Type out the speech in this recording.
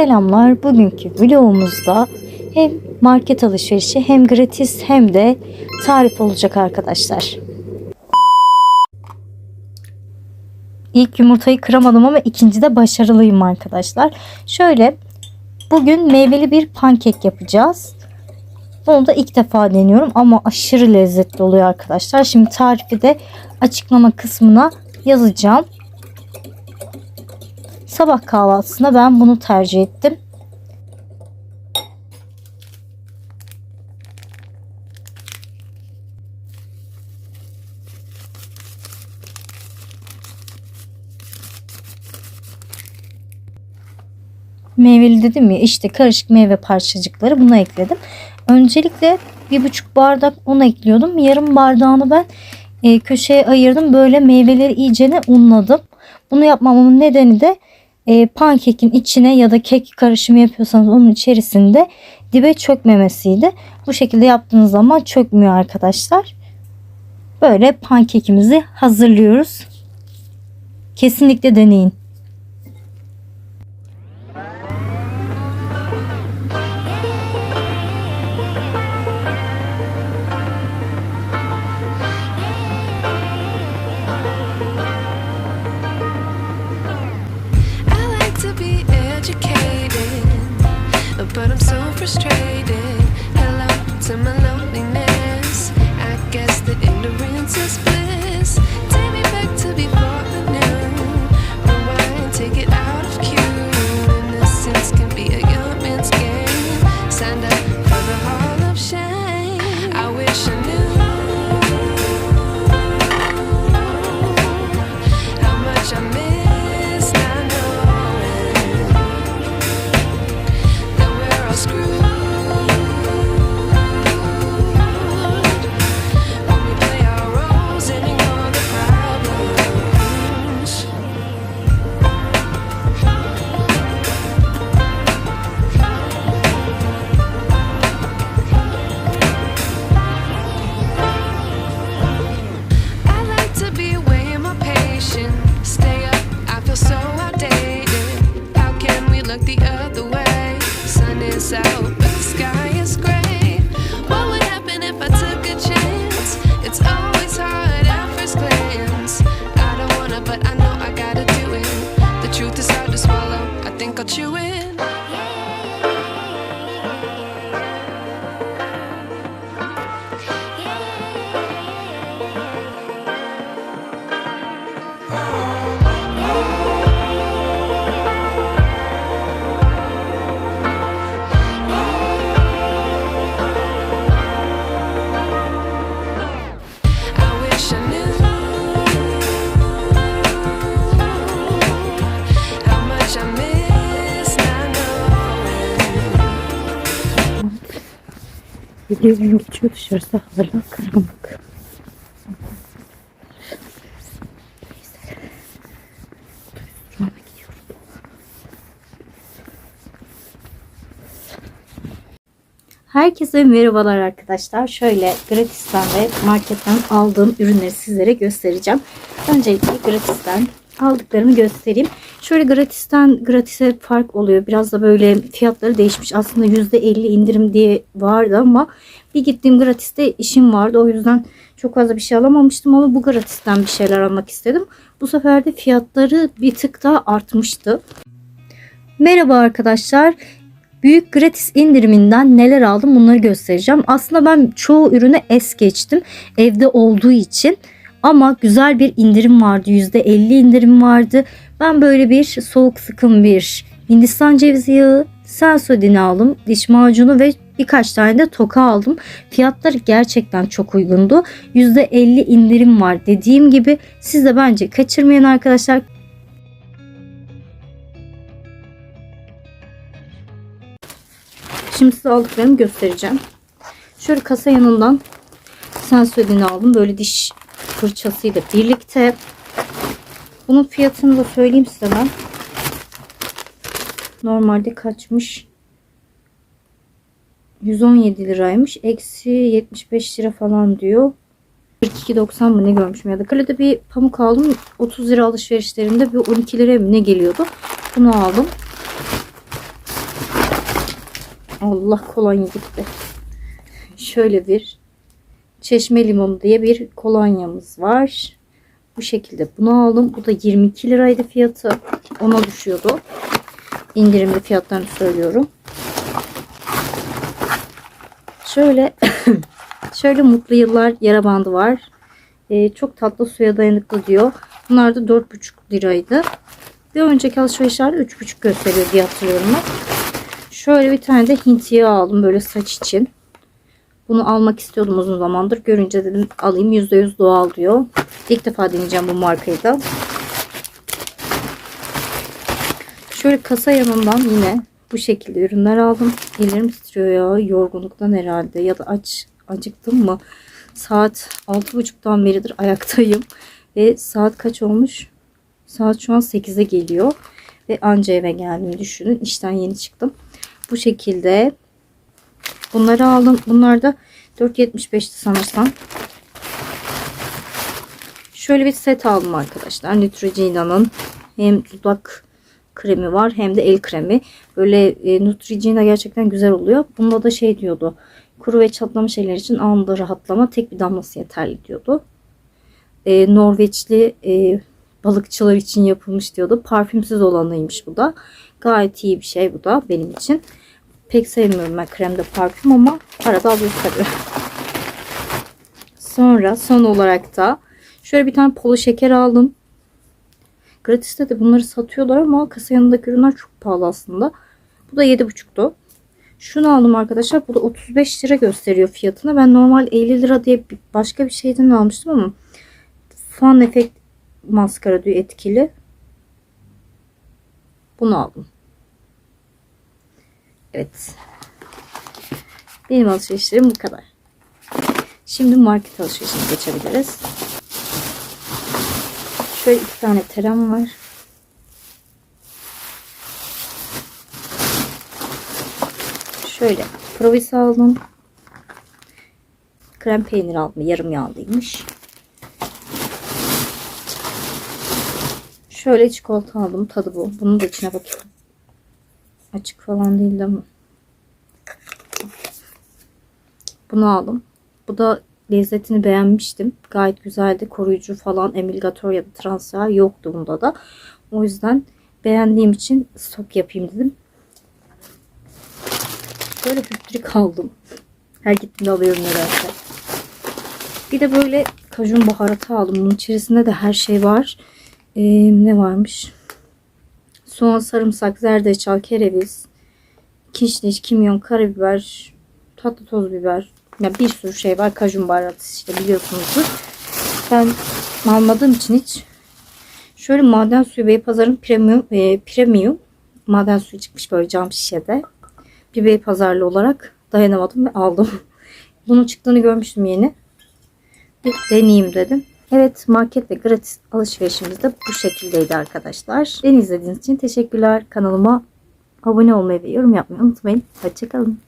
Selamlar. Bugünkü vlogumuzda hem market alışverişi hem gratis hem de tarif olacak arkadaşlar. İlk yumurtayı kıramadım ama ikincide başarılıyım arkadaşlar. Şöyle bugün meyveli bir pankek yapacağız. Bunu da ilk defa deniyorum ama aşırı lezzetli oluyor arkadaşlar. Şimdi tarifi de açıklama kısmına yazacağım. Sabah kahvaltısında ben bunu tercih ettim. Meyveli dedim ya işte karışık meyve parçacıkları buna ekledim. Öncelikle bir buçuk bardak un ekliyordum. Yarım bardağını ben e, köşeye ayırdım. Böyle meyveleri iyicene unladım. Bunu yapmamın nedeni de e, pankekin içine ya da kek karışımı yapıyorsanız onun içerisinde dibe çökmemesiydi. Bu şekilde yaptığınız zaman çökmüyor arkadaşlar. Böyle pankekimizi hazırlıyoruz. Kesinlikle deneyin. Frustrated. Hello to my loneliness. I guess that ignorance is corkscrew. Videom geçiyor dışarısı hala karanlık. Herkese merhabalar arkadaşlar. Şöyle gratisten ve marketten aldığım ürünleri sizlere göstereceğim. Öncelikle gratisten aldıklarımı göstereyim. Şöyle gratisten gratise fark oluyor. Biraz da böyle fiyatları değişmiş. Aslında %50 indirim diye vardı ama bir gittiğim gratiste işim vardı. O yüzden çok fazla bir şey alamamıştım ama bu gratisten bir şeyler almak istedim. Bu sefer de fiyatları bir tık daha artmıştı. Merhaba arkadaşlar. Büyük gratis indiriminden neler aldım bunları göstereceğim. Aslında ben çoğu ürüne es geçtim evde olduğu için. Ama güzel bir indirim vardı. %50 indirim vardı. Ben böyle bir soğuk sıkım bir Hindistan cevizi yağı, Sensodyne aldım. Diş macunu ve birkaç tane de toka aldım. Fiyatları gerçekten çok uygundu. %50 indirim var dediğim gibi. Siz de bence kaçırmayın arkadaşlar. Şimdi size aldıklarımı göstereceğim. Şöyle kasa yanından Sensodyne aldım. Böyle diş fırçasıyla birlikte. Bunun fiyatını da söyleyeyim size ben. Normalde kaçmış? 117 liraymış. Eksi 75 lira falan diyor. 42.90 mı ne görmüşüm ya da kalede bir pamuk aldım. 30 lira alışverişlerimde bir 12 liraya mı ne geliyordu. Bunu aldım. Allah kolonya gitti. Şöyle bir çeşme limonu diye bir kolonyamız var. Bu şekilde bunu aldım. Bu da 22 liraydı fiyatı. Ona düşüyordu. İndirimli fiyatlarını söylüyorum. Şöyle şöyle mutlu yıllar yara bandı var. Ee, çok tatlı suya dayanıklı diyor. Bunlar da 4,5 liraydı. Bir önceki alışverişlerde 3,5 gösteriyor diye hatırlıyorum. Şöyle bir tane de Hint yağı aldım böyle saç için. Bunu almak istiyordum uzun zamandır. Görünce dedim alayım %100 doğal diyor. İlk defa deneyeceğim bu markayı da. Şöyle kasa yanından yine bu şekilde ürünler aldım. Ellerim titriyor ya yorgunluktan herhalde ya da aç acıktım mı? Saat 6.30'dan beridir ayaktayım. Ve saat kaç olmuş? Saat şu an 8'e geliyor. Ve anca eve geldim düşünün. İşten yeni çıktım. Bu şekilde bunları aldım. Bunlar da 4.75'ti sanırsam. Şöyle bir set aldım arkadaşlar. Neutrogena'nın hem dudak kremi var hem de el kremi. Böyle e, Neutrogena gerçekten güzel oluyor. Bunda da şey diyordu. Kuru ve çatlamış eller için anında rahatlama tek bir damlası yeterli diyordu. E, Norveçli e, balıkçılar için yapılmış diyordu. Parfümsüz olanıymış bu da. Gayet iyi bir şey bu da benim için. Pek sevmiyorum ben kremde parfüm ama arada alıyoruz tabii. Sonra son olarak da şöyle bir tane polo şeker aldım. Gratis'te de bunları satıyorlar ama kasa yanındaki ürünler çok pahalı aslında. Bu da 7,5'tu. Şunu aldım arkadaşlar. Bu da 35 lira gösteriyor fiyatına. Ben normal 50 lira diye başka bir şeyden almıştım ama fan efekt maskara diyor etkili. Bunu aldım. Evet. Benim alışverişlerim bu kadar. Şimdi market alışverişine geçebiliriz. Şöyle iki tane terem var. Şöyle provis aldım. Krem peynir aldım. Yarım yağlıymış. Şöyle çikolata aldım. Tadı bu. Bunun da içine bakayım. Açık falan değil ama. Bunu aldım. Bu da lezzetini beğenmiştim. Gayet güzeldi. Koruyucu falan emilgatör ya da trans yağ yoktu bunda da. O yüzden beğendiğim için stok yapayım dedim. Böyle hüptrik aldım. Her gittiğimde alıyorum nedense. Bir de böyle kajun baharatı aldım. Bunun içerisinde de her şey var. Ee, ne varmış? Soğan, sarımsak, zerdeçal, kereviz, kişniş, kimyon, karabiber, tatlı toz biber. Ya bir sürü şey var. Kajun baharatı işte biliyorsunuzdur. Ben almadığım için hiç şöyle maden suyu Beypazarı'nın premium, e, premium maden suyu çıkmış böyle cam şişede. Bir Beypazarlı olarak dayanamadım ve aldım. Bunun çıktığını görmüştüm yeni. Bir deneyeyim dedim. Evet market ve gratis alışverişimiz de bu şekildeydi arkadaşlar. Beni izlediğiniz için teşekkürler. Kanalıma abone olmayı ve yorum yapmayı unutmayın. Hoşçakalın.